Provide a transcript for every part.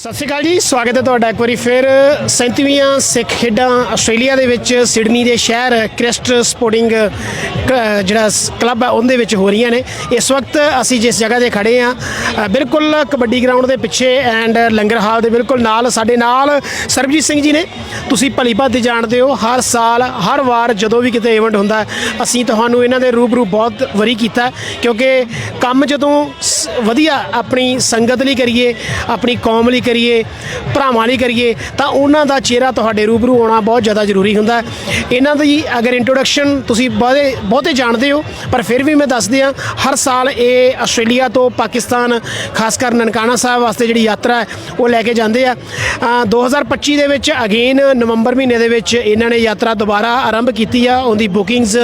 ਸਤਿ ਸ਼੍ਰੀ ਅਕਾਲ ਜੀ, ਸਵਾਗਤ ਹੈ ਤੁਹਾਡਾ ਇੱਕ ਵਾਰੀ ਫਿਰ। 37ਵੀਆਂ ਸਿੱਖ ਖੇਡਾਂ ਆਸਟ੍ਰੇਲੀਆ ਦੇ ਵਿੱਚ, ਸਿਡਨੀ ਦੇ ਸ਼ਹਿਰ ਕ੍ਰਿਸਟ ਸਪੋਰਟਿੰਗ ਕ- ਜਿਹੜਾ ਸ- ਕਲੱਬ ਹੈ ਉਹਦੇ ਵਿੱਚ ਹੋ ਰਹੀਆਂ ਨੇ। ਇਸ ਵਕਤ ਅਸੀਂ ਜਿਸ ਜਗ੍ਹਾ ਤੇ ਖੜੇ ਆ ਬਿਲਕੁਲ ਕਬੱਡੀ ਗਰਾਊਂਡ ਦੇ ਪਿੱਛੇ ਐਂਡ ਲੰਗਰ ਹਾਲ ਦੇ ਬਿਲਕੁਲ ਨਾਲ, ਸਾਡੇ ਨਾਲ ਸਰਬਜੀਤ ਸਿੰਘ ਜੀ ਨੇ। ਤੁਸੀਂ ਭਲੀ ਭਾਂਤੀ ਜਾਣਦੇ ਹੋ, ਹਰ ਸਾਲ, ਹਰ ਵਾਰ ਜਦੋਂ ਵੀ ਕਿਤੇ ਇਵੈਂਟ ਹੁੰਦਾ, ਅਸੀਂ ਤੁਹਾਨੂੰ ਇਹਨਾਂ ਦੇ ਰੂਬਰੂ ਬਹੁਤ ਵਾਰੀ ਕੀਤਾ, ਕਿਉਂਕਿ ਕੰਮ ਜਦੋਂ ਸ- ਵਧੀਆ ਆਪਣੀ ਸੰਗਤ ਲਈ ਕਰੀਏ, ਆਪਣੀ ਕੌਮ ਲਈ ਕਰੀਏ ਭਰਾਵਾਂ ਲਈ ਕਰੀਏ ਤਾਂ ਉਹਨਾਂ ਦਾ ਚਿਹਰਾ ਤੁਹਾਡੇ ਰੂਬਰੂ ਆਉਣਾ ਬਹੁਤ ਜ਼ਿਆਦਾ ਜ਼ਰੂਰੀ ਹੁੰਦਾ ਇਹਨਾਂ ਦੀ ਅਗਰ ਇੰਟਰੋਡਕਸ਼ਨ ਤੁਸੀਂ ਬਹੁਤੇ ਬਹੁਤੇ ਜਾਣਦੇ ਹੋ ਪਰ ਫਿਰ ਵੀ ਮੈਂ ਦੱਸ ਦਿਆਂ ਹਰ ਸਾਲ ਇਹ ਆਸਟ੍ਰੇਲੀਆ ਤੋਂ ਪਾਕਿਸਤਾਨ ਖਾਸ ਕਰ ਨਨਕਾਣਾ ਸਾਹਿਬ ਵਾਸਤੇ ਜਿਹੜੀ ਯਾਤਰਾ ਹੈ ਉਹ ਲੈ ਕੇ ਜਾਂਦੇ ਆ। ਅ, 2025 ਦੇ ਵਿੱਚ ਅਗੇਨ ਨਵੰਬਰ ਮਹੀਨੇ ਦੇ ਵਿੱਚ ਇਹਨਾਂ ਨੇ ਯਾਤਰਾ ਦੁਬਾਰਾ ਆਰੰਭ ਕੀਤੀ ਆ। ਉਹਦੀ ਬੁਕਿੰਗਸ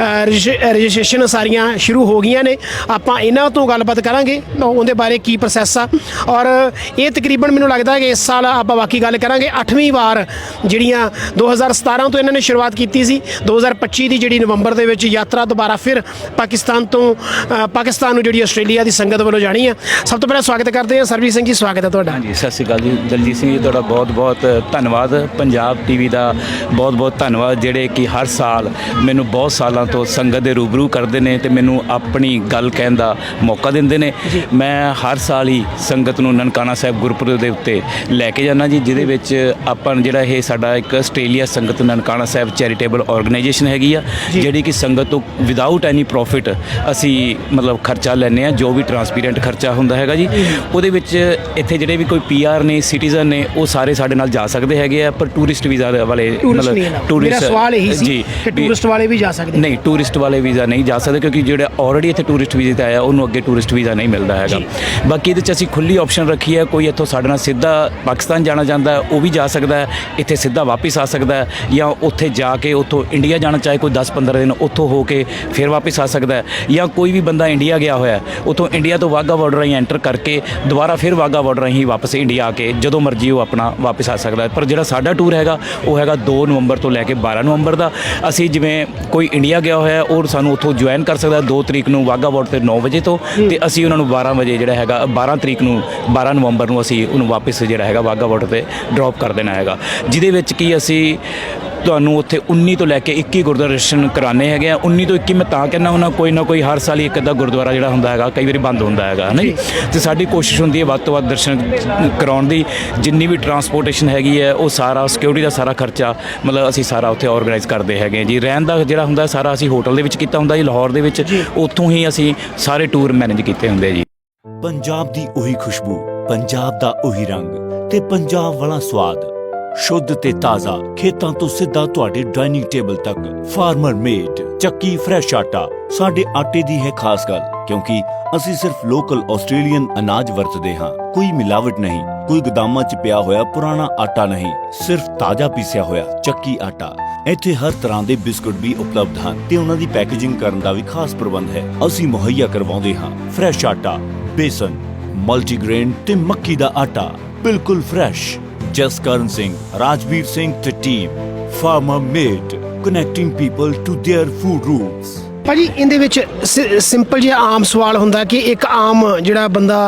ਰਜਿਸਟ੍ਰੇਸ਼ਨ ਸਾਰੀਆਂ ਸ਼ੁਰੂ ਹੋ ਗਈਆਂ ਨੇ। ਆਪਾਂ ਇਹਨਾਂ ਤੋਂ ਗੱਲਬਾਤ ਕਰਾਂਗੇ ਉਹਦੇ ਬਾਰੇ ਕੀ ਪ੍ਰੋਸੈਸ ਆ। ਔਰ ਇਹ ਤਕਰੀਬਨ ਮੈਨੂੰ ਲੱਗਦਾ ਹੈ ਕਿ ਇਸ ਸਾਲ ਆਪਾਂ ਬਾਕੀ ਗੱਲ ਕਰਾਂਗੇ। 8ਵੀਂ ਵਾਰ ਜਿਹੜੀਆਂ 2017 ਤੋਂ ਇਹਨਾਂ ਨੇ ਸ਼ੁਰੂਆਤ ਕੀਤੀ ਸੀ 2025 ਦੀ ਜਿਹੜੀ ਨਵੰਬਰ ਦੇ ਵਿੱਚ ਯਾਤਰਾ ਦੁਬਾਰਾ ਫਿਰ ਪਾਕਿਸਤਾਨ ਤੋਂ ਪਾਕਿਸਤਾਨ ਨੂੰ ਜਿਹੜੀ ਆਸਟ੍ਰੇਲੀਆ ਦੀ ਸੰਗਤ ਵੱਲੋਂ ਜਾਣੀ ਆ ਸਭ ਤੋਂ ਪਹਿਲਾਂ ਸਵਾਗਤ ਕਰਦੇ ਹਾਂ। ਸਰਬਜੀਤ ਸਿੰਘ ਜੀ ਸਵਾਗਤ ਹੈ ਤੁਹਾਡਾ। ਹਾਂਜੀ ਸਤਿ ਸ਼੍ਰੀ ਅਕਾਲ ਜੀ। ਦਲਜੀਤ ਸਿੰਘ ਜੀ ਤੁਹਾਡਾ ਬਹੁਤ ਬਹੁਤ ਧੰਨਵਾਦ। ਪੰਜਾਬ ਟੀਵੀ ਦਾ ਬਹੁਤ ਬਹੁਤ ਧੰਨਵਾਦ ਜਿਹੜੇ ਕਿ ਹਰ ਸਾਲ ਮੈਨੂੰ ਬਹੁਤ ਸਾਲਾਂ ਤੋਂ ਸੰਗਤ ਦੇ ਰੂਬਰੂ ਕਰਦੇ ਨੇ ਤੇ ਮੈਨੂੰ ਆਪਣੀ ਗੱਲ ਕਹਿਣ ਦਾ ਮੌਕਾ ਦਿੰਦੇ ਨੇ। ਮੈਂ ਹਰ ਸਾਲ ਹੀ ਸੰਗਤ ਨੂੰ ਨਨਕਾਣਾ ਸਾਹਿਬ ਗੁਰਪੁਰਬ ਦੇ ਉੱਤੇ ਲੈ ਕੇ ਜਾਂਦਾ ਜੀ ਜਿਹਦੇ ਵਿੱਚ ਆਪਾਂ ਨੂੰ ਜਿਹੜਾ ਇਹ ਸਾਡਾ ਇੱਕ ਆਸਟ੍ਰੇਲੀਆ ਸੰਗਤ ਨਨਕਾਣਾ ਸਾਹਿਬ ਚੈਰੀਟੇਬਲ ਆਰਗੇਨਾਈਜੇਸ਼ਨ ਹੈਗੀ ਆ ਜਿਹੜੀ ਕਿ ਸੰਗਤ ਤੋਂ ਵਿਦਆਊਟ ਐਨੀ ਪ੍ਰੋਫਿਟ ਅਸੀਂ ਮਤਲਬ ਖਰਚਾ ਲੈਂਦੇ ਆ ਜੋ ਵੀ ਟਰਾਂਸਪੇਰੈਂਟ ਖਰਚਾ ਹੁੰਦਾ ਹੈਗਾ ਜੀ। ਉਹਦੇ ਵਿੱਚ ਇੱਥੇ ਜਿਹੜੇ ਵੀ ਕੋਈ ਪੀਆਰ ਨੇ ਸਿਟੀਜ਼ਨ ਨੇ ਉਹ ਸਾਰੇ ਸਾਡੇ ਨਾਲ ਜਾ ਸਕਦੇ ਹੈਗੇ ਆ ਪਰ ਟੂਰਿਸਟ ਵੀਜ਼ਾ ਵਾਲੇ ਟੂਰਿਸਟ ਹੈ ਮੇਰਾ ਸਵਾਲ ਇਹੀ ਸੀ ਜੀ ਕਿ ਟੂਰਿਸਟ ਵਾਲੇ ਵੀ ਜਾ ਸਕਦੇ ਨਹੀਂ ਟੂਰਿਸਟ ਵਾਲੇ ਵੀਜ਼ਾ ਨਹੀਂ ਜਾ ਸਕਦੇ ਕਿਉਂਕਿ ਜਿਹੜਾ ਆਲਰੇਡੀ ਇੱਥੇ ਟੂਰਿਸਟ ਵੀਜ਼ੇ ਤੇ ਆਇਆ ਉਹਨੂੰ ਅੱਗੇ ਟੂਰਿਸਟ ਵੀਜ਼ਾ ਨਹੀਂ ਮਿਲਦਾ ਹੈਗਾ। ਬਾਕੀ ਇਹਦੇ ਚ ਅਸੀਂ ਖੁੱਲੀ ਆਪਸ਼ਨ ਰੱਖੀ ਹੈ ਕੋਈ ਇੱਥੋਂ ਸਾਡੇ ਨਾਲ ਸਿੱਧਾ ਪਾਕਿਸਤਾਨ ਜਾਣਾ ਚਾਹੁੰਦਾ ਉਹ ਵੀ ਜਾ ਸਕਦਾ ਇੱਥੇ ਸਿੱਧਾ ਵਾਪਸ ਆ ਸਕਦਾ ਜਾਂ ਉੱਥੇ ਜਾ ਕੇ ਉੱਥੋਂ ਇੰਡੀਆ ਜਾਣਾ ਚਾਹੇ ਕੋਈ 10-15 ਦਿਨ ਉੱਥੋਂ ਹੋ ਕੇ ਫਿਰ ਵਾਪਸ ਆ ਸਕਦਾ ਜਾਂ ਕੋਈ ਵੀ ਬੰਦਾ ਇੰਡੀਆ ਗਿਆ ਹੋਇਆ ਉੱਥੋਂ ਇੰਡੀਆ ਤੋਂ ਵਾਗਾ ਬਾਰਡਰ ਰਾਹੀਂ ਐਂਟਰ ਕਰਕੇ ਦੁਬਾਰਾ ਫਿਰ ਵਾਗਾ ਬਾਰਡਰ ਰਾਹੀਂ ਵਾਪਸ ਇੰਡੀਆ ਆ ਕੇ ਜਦੋਂ ਮਰਜ਼ੀ ਉਹ ਆਪਣਾ ਵਾਪਸ ਆ ਸਕਦਾ ਪਰ ਜਿਹੜਾ ਸਾਡਾ ਟੂਰ ਹੈਗਾ ਉਹ ਹੈਗਾ 2 ਨਵੰਬਰ ਤੋਂ ਲੈ ਕੇ 12 ਨਵੰਬਰ ਦਾ। ਅਸੀਂ ਜਿਵੇਂ ਕੋਈ ਇੰਡੀਆ ਗਿਆ ਹੋਇਆ ਹੈ, ਉਹ ਸਾਨੂੰ ਉੱਥੋਂ ਜੁਆਇਨ ਕਰ ਸਕਦਾ 2 ਤਰੀਕ ਨੂੰ ਵਾਗਾ ਬਾਰਡਰ ਤੇ 9 ਵਜੇ ਤੋਂ ਤੇ ਅਸੀਂ ਉਹਨਾਂ ਨੂੰ 12 ਵਜੇ ਜਿਹੜਾ ਹੈਗਾ 12 ਤਰੀਕ ਨੂੰ 12 ਨਵੰਬਰ ਨੂੰ ਅਸੀਂ ਉਹਨੂੰ ਵਾਪਸ ਜਿਹੜਾ ਹੈਗਾ ਵਾਗਾ ਬਾਰਡਰ ਤੇ ਡ੍ਰੌਪ ਕਰ ਦੇਣਾ ਹੈਗਾ। ਜਿਹਦੇ ਵਿੱਚ ਕੀ ਅਸੀਂ ਤੁਹਾਨੂੰ ਉੱਥੇ 19 ਤੋਂ ਲੈ ਕੇ 21 ਗੁਰਦੁਆਰਾ ਦਰਸ਼ਨ ਕਰਾਣੇ ਹੈਗੇ ਆ। 19 ਤੋਂ 21 ਮੈਂ ਤਾਂ ਕਹਿੰਦਾ ਹੁੰਦਾ ਕੋਈ ਨਾ ਕੋਈ ਹਰ ਸਾਲ ਹੀ ਇੱਕ ਅੱਧਾ ਗੁਰਦੁਆਰਾ ਜਿਹੜਾ ਹੁੰਦਾ ਹੈਗਾ ਕਈ ਵਾਰੀ ਬੰਦ ਹੁੰਦਾ ਹੈਗਾ ਹੈ ਨਾ ਜੀ। ਤੇ ਸਾਡੀ ਕੋਸ਼ਿਸ਼ ਹੁੰਦੀ ਹੈ ਵੱਧ ਤੋਂ ਵੱਧ ਦਰਸ਼ਨ ਕਰਾਉਣ ਦੀ। ਜਿੰਨੀ ਵੀ ਟਰਾਂਸਪੋਰਟੇਸ਼ਨ ਹੈਗੀ ਹੈ ਉਹ ਸਾਰਾ ਸਿਕਿਉਰਿਟੀ ਦਾ ਸਾਰਾ ਖਰਚਾ ਮਤਲਬ ਅਸੀਂ ਸਾਰਾ ਉੱਥੇ ਆਰਗੇਨਾਈਜ਼ ਕਰਦੇ ਹੈਗੇ ਜੀ। ਰਹਿਣ ਦਾ ਜਿਹੜਾ ਹੁੰਦਾ ਸਾਰਾ ਅਸੀਂ ਹੋਟਲ ਦੇ ਵਿੱਚ ਕੀਤਾ ਹੁੰਦਾ ਜੀ ਲਾਹੌਰ ਦੇ ਵਿੱਚ। ਉੱਥੋਂ ਹੀ ਅਸੀਂ ਸਾਰੇ ਟੂਰ ਮੈਨੇਜ ਕੀਤੇ ਹੁੰਦੇ ਜੀ। ਪੰਜਾਬ ਦੀ ਉਹੀ ਖੁਸ਼ਬੂ, ਪੰਜਾਬ ਦਾ ਉਹੀ ਰੰਗ ਤੇ ਪੰਜਾਬ ਵਾਲਾ ਸਵਾਦ। ਸ਼ੁੱਧ ਤੇ ਤਾਜ਼ਾ, ਖੇਤਾਂ ਤੋਂ ਸਿੱਧਾ ਤੁਹਾਡੇ ਡਾਈਨਿੰਗ ਟੇਬਲ ਤੱਕ। Farmer made chakki fresh atta, ਸਾਡੇ ਆਟੇ ਦੀ ਹੈ ਖਾਸ ਗੱਲ, ਕਿਉਂਕਿ ਅਸੀਂ ਸਿਰਫ ਲੋਕਲ ਆਸਟ੍ਰੇਲੀਅਨ ਅਨਾਜ ਵਰਤਦੇ ਹਾਂ, ਕੋਈ ਮਿਲਾਵਟ ਨਹੀਂ, ਕੋਈ ਗਦਾਮਾਂ 'ਚ ਪਿਆ ਹੋਇਆ ਪੁਰਾਣਾ ਆਟਾ ਨਹੀਂ, ਸਿਰਫ ਤਾਜ਼ਾ ਪੀਸਿਆ ਹੋਇਆ ਚੱਕੀ ਆਟਾ। ਇੱਥੇ ਹਰ ਤਰ੍ਹਾਂ ਦੇ ਬਿਸਕੁਟ ਵੀ ਉਪਲਬਧ ਹਨ ਤੇ ਉਹਨਾਂ ਦੀ ਪੈਕੇਜਿੰਗ ਕਰਨ ਦਾ ਵੀ ਖਾਸ ਪ੍ਰਬੰਧ ਹੈ। ਅਸੀਂ ਮੁਹੱਈਆ ਕਰਵਾਉਂਦੇ ਹਾਂ ਫਰੈਸ਼ ਆਟਾ ਬੇਸਨ ਮਲਟੀਗ੍ਰੇਨ ਤੇ ਮੱਕੀ ਦਾ ਆਟਾ ਬਿਲਕੁਲ ਫਰੈਸ਼ ਜਸਕਰਨ ਸਿੰਘ ਰਾਜਵੀਰ ਸਿੰਘ ਤੇ team farmer made connecting people to their food roots ਭਾਜੀ ਇਹਦੇ ਵਿੱਚ ਸਿੰਪਲ ਜਿਹਾ ਆਮ ਸਵਾਲ ਹੁੰਦਾ ਕਿ ਇੱਕ ਆਮ ਜਿਹੜਾ ਬੰਦਾ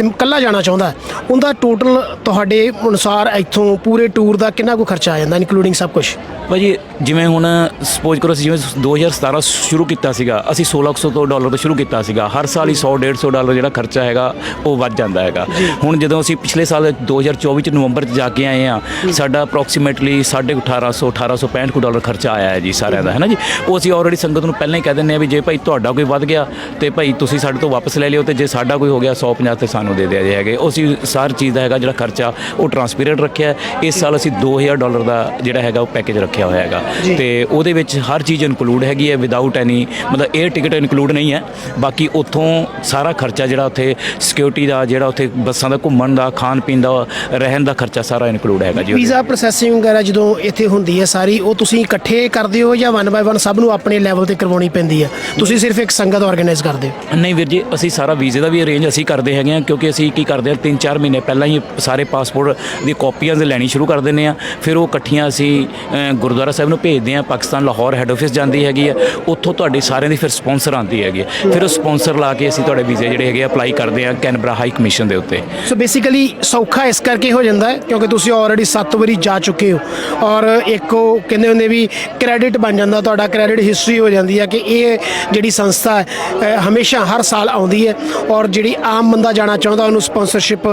ਇਕੱਲਾ ਜਾਣਾ ਚਾਹੁੰਦਾ ਉਹਦਾ ਟੋਟਲ ਤੁਹਾਡੇ ਅਨੁਸਾਰ ਇੱਥੋਂ ਪੂਰੇ ਟੂਰ ਦਾ ਕਿੰਨਾ ਕੁ ਖਰਚਾ ਆ ਜਾਂਦਾ ਇਨਕਲੂਡਿੰਗ ਸਭ ਕੁਝ ਭਾਜੀ ਜਿਵੇਂ ਹੁਣ ਸਪੋਜ਼ ਕਰੋ ਅਸੀਂ ਜਿਵੇਂ 2017 ਸ਼ੁਰੂ ਕੀਤਾ ਸੀਗਾ ਅਸੀਂ 1600 ਤੋਂ ਡਾਲਰ ਤੋਂ ਸ਼ੁਰੂ ਕੀਤਾ ਸੀਗਾ ਹਰ ਸਾਲ ਹੀ 100 150 ਡਾਲਰ ਜਿਹੜਾ ਖਰਚਾ ਹੈਗਾ ਉਹ ਵੱਧ ਜਾਂਦਾ ਹੈਗਾ। ਹੁਣ ਜਦੋਂ ਅਸੀਂ ਪਿਛਲੇ ਸਾਲ 2024 ਚ ਨਵੰਬਰ ਚ ਜਾ ਕੇ ਆਏ ਆ ਸਾਡਾ ਅਪਰੋਕਸੀਮੇਟਲੀ 1850 1865 ਕੁ ਡਾਲਰ ਖਰਚਾ ਆਇਆ ਹੈ ਜੀ ਸਾਰਿਆਂ ਦਾ ਹੈ ਨਾ ਜੀ? ਉਹ ਅਸੀਂ ਆਲਰੇਡੀ ਸੰਗਤ ਨੂੰ ਪਹਿਲਾਂ ਹੀ ਕਹਿ ਦਿੰਦੇ ਆ ਵੀ ਜੇ ਭਾਈ ਤੁਹਾਡਾ ਕੋਈ ਵੱਧ ਗਿਆ ਤੇ ਭਾਈ ਤੁਸੀਂ ਸਾਡੇ ਤੋਂ ਵਾਪਸ ਲੈ ਲਿਓ ਤੇ ਜੇ ਸਾਡਾ ਕੋਈ ਹੋ ਗਿਆ 150 ਤੇ ਸਾਨੂੰ ਦੇ ਦਿਆ ਜੇ ਹੈਗੇ ਅਸੀਂ ਸਾਰ ਚੀਜ਼ ਦਾ ਹੈਗਾ ਜਿਹੜਾ ਖਰਚਾ ਉਹ ਟਰਾਂਸਪੇਰੈਂਟ ਰੱਖਿਆ। ਇਸ ਸਾਲ ਅਸੀਂ 2000 ਡਾਲਰ ਦਾ ਜਿਹੜਾ ਹੈਗਾ ਉਹ ਪੈਕੇਜ ਰੱਖਿਆ ਹੋਇਆ ਹੈਗਾ ਤੇ ਉਹਦੇ ਵਿੱਚ ਹਰ ਚੀਜ਼ ਇਨਕਲੂਡ ਹੈਗੀ ਹੈ ਵਿਦਆਊਟ ਐਨੀ ਮਤਲਬ 에ਅਰ ਟਿਕਟ ਇਨਕਲੂਡ ਨਹੀਂ ਹੈ ਬਾਕੀ ਉੱਥੋਂ ਸਾਰਾ ਖਰਚਾ ਜਿਹੜਾ ਉੱਥੇ ਸਿਕਿਉਰਿਟੀ ਦਾ ਜਿਹੜਾ ਉੱਥੇ ਬੱਸਾਂ ਦਾ ਘੁੰਮਣ ਦਾ ਖਾਣ ਪੀਣ ਦਾ ਰਹਿਣ ਦਾ ਖਰਚਾ ਸਾਰਾ ਇਨਕਲੂਡ ਹੈਗਾ ਜੀ। ਵੀਜ਼ਾ ਪ੍ਰੋਸੈਸਿੰਗ ਵਗੈਰਾ ਜਦੋਂ ਇੱਥੇ ਹੁੰਦੀ ਹੈ ਸਾਰੀ ਉਹ ਤੁਸੀਂ ਇਕੱਠੇ ਕਰਦੇ ਹੋ ਜਾਂ ਵਨ ਬਾਏ ਵਨ ਸਭ ਨੂੰ ਆਪਣੇ ਲੈਵਲ ਤੇ ਕਰਵਾਉਣੀ ਪੈਂਦੀ ਆ ਤੁਸੀਂ ਸਿਰਫ ਇੱਕ ਸੰਗਤ ਆਰਗੇਨਾਈਜ਼ ਕਰਦੇ ਹੋ। ਨਹੀਂ ਵੀਰ ਜੀ ਅਸੀਂ ਸਾਰਾ ਵੀਜ਼ੇ ਦਾ ਵੀ ਅਰੇਂਜ ਅਸੀਂ ਕਰਦੇ ਹੈਗੇ ਆ ਕਿਉਂਕਿ ਅਸੀਂ ਕੀ ਕਰਦੇ ਆ 3-4 ਮਹੀਨੇ ਪਹਿਲਾਂ ਹੀ ਸਾਰੇ ਪਾਸਪੋਰਟ ਦੀ ਕਾਪੀਆਂ ਦੇ ਲੈਣੀ ਸ਼ੁਰੂ ਕਰ ਦਿੰਦੇ ਆ ਫਿਰ ਉਹ ਇਕੱਠੀਆਂ ਅਸੀਂ ਗੁਰਦੁਆਰਾ ਸਾਹਿਬ ਨੂੰ ਭੇਜਦੇ ਆ ਪਾਕਿਸਤਾਨ ਲਾਹੌਰ ਹੈੱਡ ਆਫਿਸ ਜਾਂਦੀ ਹੈਗੀ ਆ ਉੱਥੋਂ ਤੁਹਾਡੇ ਸਾਰਿਆਂ ਦੀ ਫਿਰ ਸਪਾਂਸਰ ਆਉਂਦੀ ਹੈਗੀ। ਫਿਰ ਉਹ ਸਪਾਂਸਰ ਲਾ ਕੇ ਅਸੀਂ ਤੁਹਾਡੇ ਵੀਜ਼ੇ ਜਿਹੜੇ ਹੈਗੇ ਅਪਲਾਈ ਕਰਦੇ ਆ ਕੈਨਬਰਾ ਹਾਈ ਕਮਿਸ਼ਨ ਦੇ ਉੱਤੇ। ਸੋ ਬੇਸਿਕਲੀ ਸੌਖਾ ਇਸ ਕਰਕੇ ਹੋ ਜਾਂਦਾ ਹੈ ਕਿਉਂਕਿ ਤੁਸੀਂ ਆਲਰੇਡੀ 7 ਵਾਰੀ ਜਾ ਚੁੱਕੇ ਹੋ। ਔਰ ਇੱਕ ਉਹ ਕਹਿੰਦੇ ਹੁੰਦੇ ਵੀ ਕ੍ਰੈਡਿਟ ਬਣ ਜਾਂਦਾ ਤੁਹਾਡਾ ਕ੍ਰੈਡਿਟ ਹਿਸਟਰੀ ਹੋ ਜਾਂਦੀ ਹੈ ਕਿ ਇਹ ਜਿਹੜੀ ਸੰਸਥਾ ਹੈ ਹਮੇਸ਼ਾ ਹਰ ਸਾਲ ਆਉਂਦੀ ਹੈ ਔਰ ਜਿਹੜੀ ਆਮ ਬੰਦਾ ਜਾਣਾ ਚਾਹੁੰਦਾ, ਉਹਨੂੰ ਸਪਾਂਸਰਸ਼ਿਪ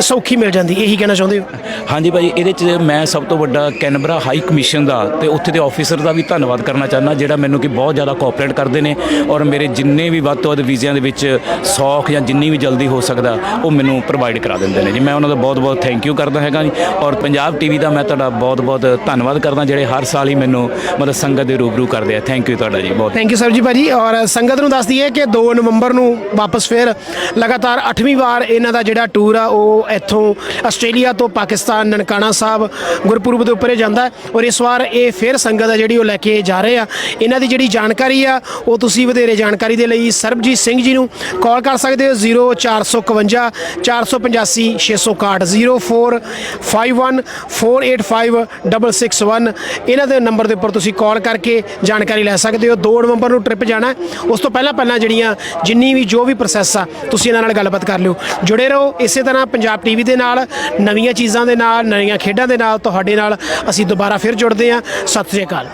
ਸੌਖੀ ਮਿਲ ਜਾਂਦੀ। ਇਹੀ ਕਹਿਣਾ ਚਾਹੁੰਦੇ ਹੋ? ਹਾਂਜੀ ਭਾਜੀ ਇਹਦੇ 'ਚ ਮੈਂ ਸਭ ਤੋਂ ਵੱਡਾ ਕੈਨਬਰਾ ਹਾਈ ਕਮਿਸ਼ਨ ਦਾ ਤੇ ਉੱਥੇ ਦੇ ਆਫੀਸਰ ਦਾ ਵੀ ਧੰਨਵਾਦ ਕਰਨਾ ਚਾਹੁੰਦਾ, ਜਿਹੜਾ ਮੈਨੂੰ ਕਿ ਬਹੁਤ ਜ਼ਿਆਦਾ ਕੋਆਪਰੇਟ ਕਰਦੇ ਨੇ ਔਰ ਮੇਰੇ ਜਿੰਨੇ ਵੀ ਵੱਧ ਤੋਂ ਵੱਧ ਵੀਜ਼ਿਆਂ ਦੇ ਵਿੱਚ ਸੌਖ ਜਾਂ ਜਿੰਨੀ ਵੀ ਜਲਦੀ ਹੋ ਸਕਦਾ, ਉਹ ਮੈਨੂੰ ਪ੍ਰੋਵਾਈਡ ਕਰਾ ਦਿੰਦੇ ਨੇ ਜੀ। ਮੈਂ ਉਹਨਾਂ ਦਾ ਬਹੁਤ ਬਹੁਤ ਥੈਂਕ ਯੂ ਕਰਦਾ ਹੈਗਾ ਜੀ ਔਰ ਪੰਜਾਬ ਟੀਵੀ ਦਾ ਮੈਂ ਤੁਹਾਡਾ ਬਹੁਤ ਬਹੁਤ ਧੰਨਵਾਦ ਕਰਦਾ, ਜਿਹੜੇ ਹਰ ਸਾਲ ਹੀ ਮੈਨੂੰ ਮਤਲਬ ਸੰਗਤ ਦੇ ਰੂਬਰੂ ਕਰਦੇ ਆ। ਥੈਂਕ ਯੂ ਤੁਹਾਡਾ ਜੀ। ਬਹੁਤ ਥੈਂਕ ਯੂ ਸਰ ਜੀ ਭਾਜੀ ਔਰ ਸੰਗਤ ਨੂੰ ਦੱਸ ਦਈਏ ਕਿ 2 ਨਵੰਬਰ ਨੂੰ ਵਾਪਸ ਫਿਰ ਲਗਾਤਾਰ 8ਵੀਂ ਵਾਰ ਇਹਨਾਂ ਦਾ ਜਿਹੜਾ ਟੂਰ ਆ ਉਹ ਇੱਥੋਂ ਆਸਟ੍ਰੇਲੀਆ ਤੋਂ ਪਾਕਿਸਤਾਨ ਨਨਕਾਣਾ ਸਾਹਿਬ ਗੁਰਪੁਰਬ ਦੇ ਉੱਪਰ ਜਾਂਦਾ ਔਰ ਇਸ ਵਾਰ ਇਹ ਫਿਰ ਸੰਗਤ ਆ ਜਿਹੜੀ ਉਹ ਲੈ ਕੇ ਜਾ ਰਹੇ ਆ ਇਹਨਾਂ ਦੀ ਜਿਹੜੀ ਜਾਣਕਾਰੀ ਆ ਉਹ ਤੁਸੀਂ ਵਧੇਰੇ ਜਾਣਕਾਰੀ ਦੇ ਲਈ ਸਰਬਜੀਤ ਸਿੰਘ ਜੀ ਨੂੰ ਕਾਲ ਕਰ ਸਕਦੇ ਹੋ 0451 485 661 0451 485 661 ਇਹਨਾਂ ਦੇ ਨੰਬਰ ਦੇ ਉੱਪਰ ਤੁਸੀਂ ਕਾਲ ਕਰਕੇ ਜਾਣਕਾਰੀ ਲੈ ਸਕਦੇ ਹੋ 2 ਨਵੰਬਰ ਨੂੰ ਟ੍ਰਿਪ ਜਾਣਾ ਉਸ ਤੋਂ ਪਹਿਲਾਂ ਪਹਿਲਾਂ ਜਿਹੜੀਆਂ ਜਿੰਨੀ ਵੀ ਜੋ ਵੀ ਪ੍ਰੋਸੈਸ ਆ, ਤੁਸੀਂ ਇਹਨਾਂ ਨਾਲ ਗੱਲਬਾਤ ਕਰ ਲਿਓ। ਜੁੜੇ ਰਹੋ ਇਸੇ ਤਰ੍ਹਾਂ ਪੰਜਾਬ ਟੀਵੀ ਦੇ ਨਾਲ, ਨਵੀਆਂ ਚੀਜ਼ਾਂ ਦੇ ਨਾਲ, ਨਵੀਆਂ ਖੇਡਾਂ ਦੇ ਨਾਲ, ਤੁਹਾਡੇ ਨਾਲ ਅਸੀਂ ਦੁਬਾਰਾ ਫਿਰ ਜੁੜਦੇ ਹਾਂ। ਸਤਿ ਸ੍ਰੀ ਅਕਾਲ।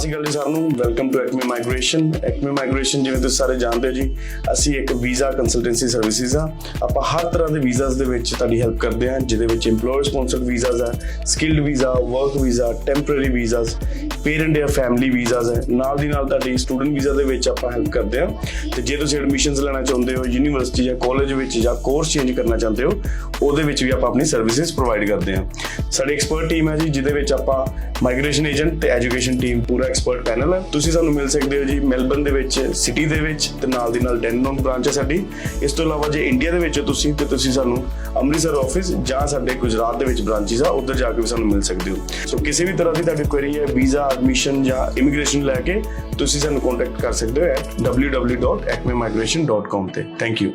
ਸਤਿ ਸ਼੍ਰੀ ਅਕਾਲ ਜੀ ਸਾਨੂੰ welcome to Acme migration Acme migration ਜਿਵੇਂ ਤੁਸੀਂ ਸਾਰੇ ਜਾਣਦੇ ਹੋ ਜੀ, ਅਸੀਂ ਇੱਕ ਵੀਜ਼ਾ ਕੰਸਲਟੈਂਸੀ ਸਰਵਿਸਿਜ਼ ਆ। ਆਪਾਂ ਹਰ ਤਰ੍ਹਾਂ ਦੇ ਵੀਜ਼ਾਸ ਦੇ ਵਿੱਚ ਤੁਹਾਡੀ ਹੈਲਪ ਕਰਦੇ ਹਾਂ, ਜਿਹਦੇ ਵਿੱਚ EMPLOYER ਸਪਾਂਸਰਡ ਵੀਜ਼ਾਸ ਆ skilled visa work visa temporary visas parent ਜਾਂ ਫੈਮਿਲੀ ਵੀਜ਼ਾਸ ਹੈ ਨਾਲ ਦੀ ਨਾਲ ਤੁਹਾਡੀ ਸਟੂਡੈਂਟ ਵੀਜ਼ਾ ਦੇ ਵਿੱਚ ਆਪਾਂ ਹੈਲਪ ਕਰਦੇ ਹਾਂ। ਤੇ ਜੇ ਤੁਸੀਂ ਐਡਮਿਸ਼ਨਸ ਲੈਣਾ ਚਾਹੁੰਦੇ ਹੋ ਯੂਨੀਵਰਸਿਟੀ ਜਾਂ ਕਾਲਜ ਵਿੱਚ ਜਾਂ ਕੋਰਸ ਚੇਂਜ ਕਰਨਾ ਚਾਹੁੰਦੇ ਹੋ, ਉਹਦੇ ਵਿੱਚ ਵੀ ਆਪਾਂ ਆਪਣੀ ਸਰਵਿਸਿਜ਼ ਪ੍ਰੋਵਾਈਡ ਕਰਦੇ ਹਾਂ। ਸਾਡੀ ਐਕਸਪਰਟ ਟੀਮ ਹੈ ਜੀ, ਜਿਹਦੇ ਵਿੱਚ ਆਪਾਂ ਮਾਈਗ੍ਰੇਸ਼ਨ ਏਜੰਟ ਤੇ ਐਜੂਕੇਸ਼ਨ ਟੀਮ ਪੂਰਾ ਐਕਸਪਰਟ ਪੈਨਲ ਹੈ। ਤੁਸੀਂ ਸਾਨੂੰ ਮਿਲ ਸਕਦੇ ਹੋ ਜੀ ਮੈਲਬਨ ਦੇ ਵਿੱਚ, ਸਿਟੀ ਦੇ ਵਿੱਚ ਤੇ ਨਾਲ ਦੀ ਨਾਲ ਡੈਨਨੋਨ ਬ੍ਰਾਂਚ ਹੈ ਸਾਡੀ। ਇਸ ਤੋਂ ਇਲਾਵਾ ਜੇ ਇੰਡੀਆ ਦੇ ਵਿੱਚ ਹੋ ਤੁਸੀਂ, ਤੇ ਤੁਸੀਂ ਸਾਨੂੰ ਅੰਮ੍ਰਿਤਸਰ ਆਫਿਸ ਜਾਂ ਸਾਡੇ ਗੁਜਰਾਤ ਦੇ ਵਿੱਚ ਬ੍ਰਾਂਚਿਸ ਆ, ਉੱਧਰ ਜਾ ਕੇ ਵੀ ਸਾਨੂੰ ਮਿਲ ਸਕਦੇ ਹੋ। ਸੋ ਕਿਸੇ ਵੀ ਤਰ੍ਹਾਂ ਦੀ ਤੁਹਾਡੀ ਕੁਐਰੀ ਹੈ ਵੀਜ਼ਾ ਐਡਮਿਸ਼ਨ ਜਾਂ ਇਮੀਗ੍ਰੇਸ਼ਨ ਲੈ ਕੇ, ਤੁਸੀਂ ਸਾਨੂੰ ਕੰਟੈਕਟ ਕਰ ਸਕਦੇ ਹੋ at www.acmemigration.com ਤੇ। Thank you